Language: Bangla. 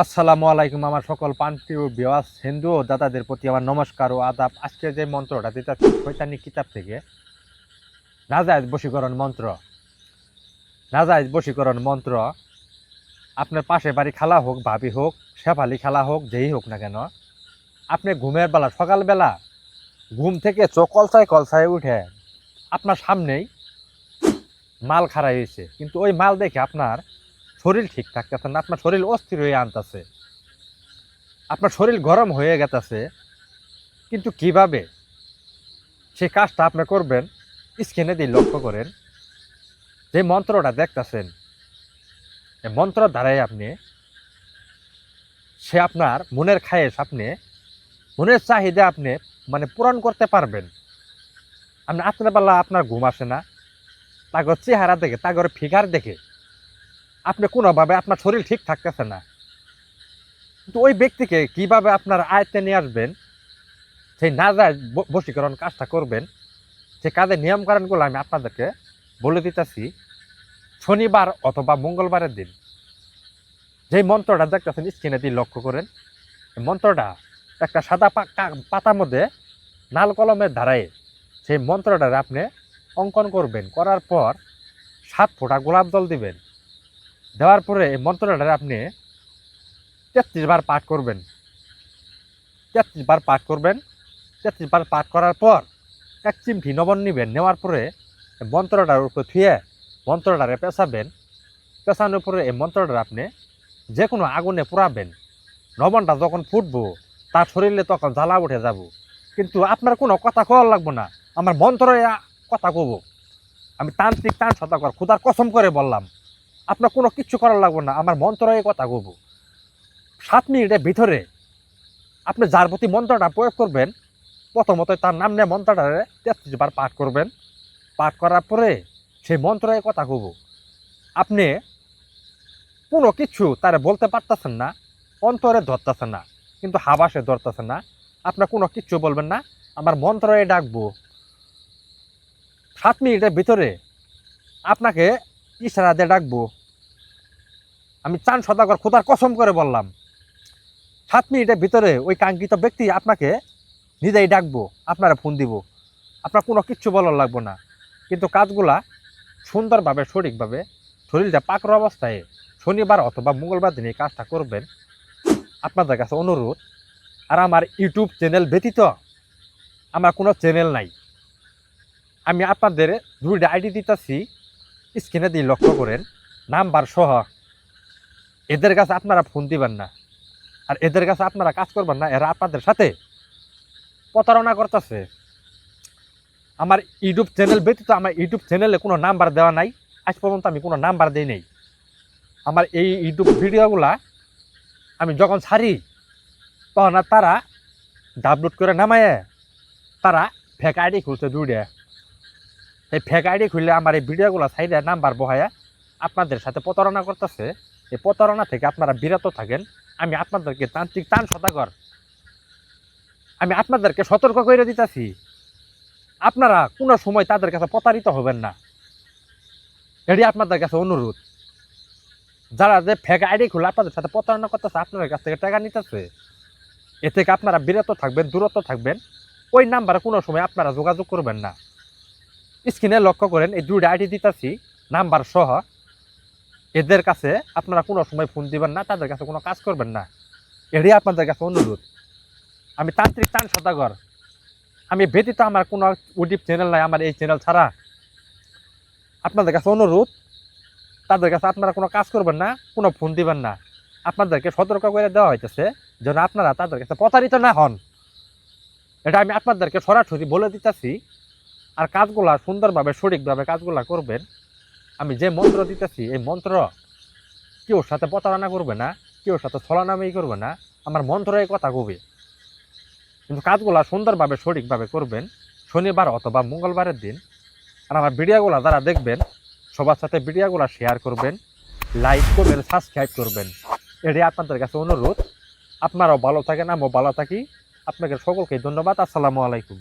আসসালামু আলাইকুম আমার সকল পান্তীয় বিওয়াস হিন্দু ও দাদাদের প্রতি আমার নমস্কার ও আদাব। আজকে যে মন্ত্রটা দিতে শৈতানিক কিতাব থেকে, নাজায়জ বশীকরণ মন্ত্র। নাজায়জ বশীকরণ মন্ত্র। আপনার পাশে বাড়ি খালা হোক, ভাবি হোক, শেফালি খালা হোক, যেই হোক না কেন, আপনি ঘুমের বেলা, সকালবেলা ঘুম থেকে চোখ কলসায় কলসায় উঠে, আপনার সামনেই মাল খারাই হয়েছে। কিন্তু ওই মাল দেখে আপনার শরীর ঠিক থাকতেছে না, আপনার শরীর অস্থির হয়ে আনতেছে। আপনার শরীর গরম হয়ে গেতেছে। কিন্তু কীভাবে? সে কাজটা আপনি করবেন, স্ক্রিনে দিয়ে লক্ষ্য করেন। যে মন্ত্রটা দেখতেছেন এই মন্ত্র দ্বারাই আপনি, সে আপনার মনের খায়েশ আপনি, মনের চাহিদা আপনি মানে পূরণ করতে পারবেন। আপনি বেলা আপনার ঘুম আসে না। তাগর চেহারা দেখে, তাগর ফিগার দেখে আপনি কোনোভাবে আপনার শরীর ঠিক থাকতেছে না। কিন্তু ওই ব্যক্তিকে কীভাবে আপনার আয়ত্তে নিয়ে আসবেন, সেই না যায় বশীকরণ কাজটা করবেন, সে কাজের নিয়মকানুনগুলো আমি আপনাদেরকে বলে দিতেছি, শনিবার অথবা মঙ্গলবারের দিন। যেই মন্ত্রটা দেখতেছেন, স্ক্রিনে দিয়ে লক্ষ্য করেন মন্ত্রটা একটা সাদা পাতার মধ্যে নাল কলমের ধারায় সেই মন্ত্রটা আপনি অঙ্কন করবেন, করার পর সাত ফোঁটা গোলাপ জল দিবেন। দেওয়ার পরে এই মন্ত্রটা আপনি তেত্রিশ বার পাঠ করবেন। তেত্রিশ বার পাঠ করবেন। তেত্রিশ বার পাঠ করার পর এক চিমটি নবন নিবেন। নেওয়ার পরে মন্ত্রটার উপরে থুয়ে মন্ত্রটারে পেঁচাবেন। পেঁচানোর পরে এই মন্ত্রটা আপনি যে কোনো আগুনে পোড়াবেন। নবনটা যখন ফুটবো, তার শরীরে তখন জ্বালা উঠে যাব। কিন্তু আপনার কোনো কথা কওয়ার লাগবো না। আমার মন্ত্রে কথা কব। আমি তান্ত্রিক তান শতাকর খুদার কসম করে বললাম, আপনার কোনো কিচ্ছু করার লাগবে না, আমার মন্ত্রে কথা কব। সাত মিনিটের ভিতরে আপনি যার প্রতি মন্ত্রটা প্রয়োগ করবেন, প্রথমত তার নাম নিয়ে মন্ত্রটা তেত্রিশ বার পাঠ করবেন। পাঠ করার পরে সেই মন্ত্রে কথা কব। আপনি কোনো কিছু তার বলতে পারতেছেন না, অন্তরে ধরতেছেন না, কিন্তু হাবাসে ধরতেছেন না, আপনার কোনো কিচ্ছু বলবেন না, আমার মন্ত্রে ডাকবো। সাত মিনিটের ভিতরে আপনাকে ইশারা দিয়ে ডাকবো। আমি চান সদাগর খোদার কসম করে বললাম। সাত মিনিটের ভিতরে ওই কাঙ্ক্ষিত ব্যক্তি আপনাকে নিজেই ডাকবো, আপনারা ফোন দিব। আপনার কোনো কিচ্ছু বলার লাগবো না। কিন্তু কাজগুলা সুন্দরভাবে, সঠিকভাবে, শরীরটা পাকর অবস্থায় শনিবার অথবা মঙ্গলবার দিনে কাজটা করবেন। আপনাদের কাছে অনুরোধ, আর আমার ইউটিউব চ্যানেল ব্যতীত আমার কোনো চ্যানেল নাই। আমি আপনাদের দুইটা আইডি দিতেছি, স্ক্রিনে দিয়ে লক্ষ্য করেন, নাম্বার সহ। এদের কাছে আপনারা ফোন দিবেন না। আর এদের কাছে আপনারা কাজ করবেন না, এরা আপনাদের সাথে প্রতারণা করতেছে। আমার ইউটিউব চ্যানেল ব্যতীত আমার ইউটিউব চ্যানেলে কোনো নাম্বার দেওয়া নাই, আজ পর্যন্ত আমি কোনো নাম্বার দিই নেই। আমার এই ইউটিউব ভিডিওগুলা আমি যখন ছাড়ি, তখন তারা ডাউনলোড করে নামায়, তারা ফেক আইডি খুলছে দুইটা। এই ফেক আইডি খুললে আমার এই ভিডিওগুলো সাইডে নাম্বার বহায়া আপনাদের সাথে প্রতারণা করতেছে। এই প্রতারণা থেকে আপনারা বিরত থাকেন। আমি আপনাদেরকে তান্ত্রিক তান সদাগর। আমি আপনাদেরকে সতর্ক করে দিতেছি। আপনারা কোনো সময় তাদের কাছে প্রতারিত হবেন না। এটি আপনাদের কাছে অনুরোধ। যারা যে ফেক আইডি খুলে আপনাদের সাথে প্রতারণা করতেছে, আপনাদের কাছ থেকে টাকা নিতেছে, এ থেকে আপনারা বিরত থাকবেন, দূরত্ব থাকবেন। ওই নাম্বারে কোনো সময় আপনারা যোগাযোগ করবেন না। স্ক্রিনে লক্ষ্য করেন, এই দুইটা আইডি দিতেছি, নাম্বার সহ। এদের কাছে আপনারা কোনো সময় ফোন দিবেন না, তাদের কাছে কোনো কাজ করবেন না। এটাই আপনাদের কাছে অনুরোধ। আমি তান্ত্রিক তান সদাগর। আমি ব্যতীত আমার কোনো ইউটিউব চ্যানেল নাই, আমার এই চ্যানেল ছাড়া। আপনাদের কাছে অনুরোধ, তাদের কাছে আপনারা কোনো কাজ করবেন না, কোনো ফোন দিবেন না। আপনাদেরকে সতর্ক করে দেওয়া হইতেছে যেন আপনারা তাদের কাছে প্রতারিত না হন। এটা আমি আপনাদেরকে সরাসরি বলে দিতেছি আর কাজগুলা সুন্দরভাবে, সঠিকভাবে কাজগুলা করবেন। আমি যে মন্ত্র দিতেছি, এই মন্ত্র কেউ সাথে প্রতারণা করবে না, কেউ সাথে ছলানামেই করবে না। আমার মন্ত্র এই কথা কবে। কিন্তু কাজগুলা সুন্দরভাবে, সঠিকভাবে করবেন শনিবার অথবা মঙ্গলবারের দিন। আর আমার ভিডিওগুলো যারা দেখবেন, সবার সাথে ভিডিওগুলো শেয়ার করবেন লাইক করবেন সাবস্ক্রাইব করবেন। এটাই আপনাদের কাছে অনুরোধ। আপনারাও ভালো থাকেন, আমিও ভালো থাকি। আপনাকে সকলকে ধন্যবাদ। আসসালামু আলাইকুম।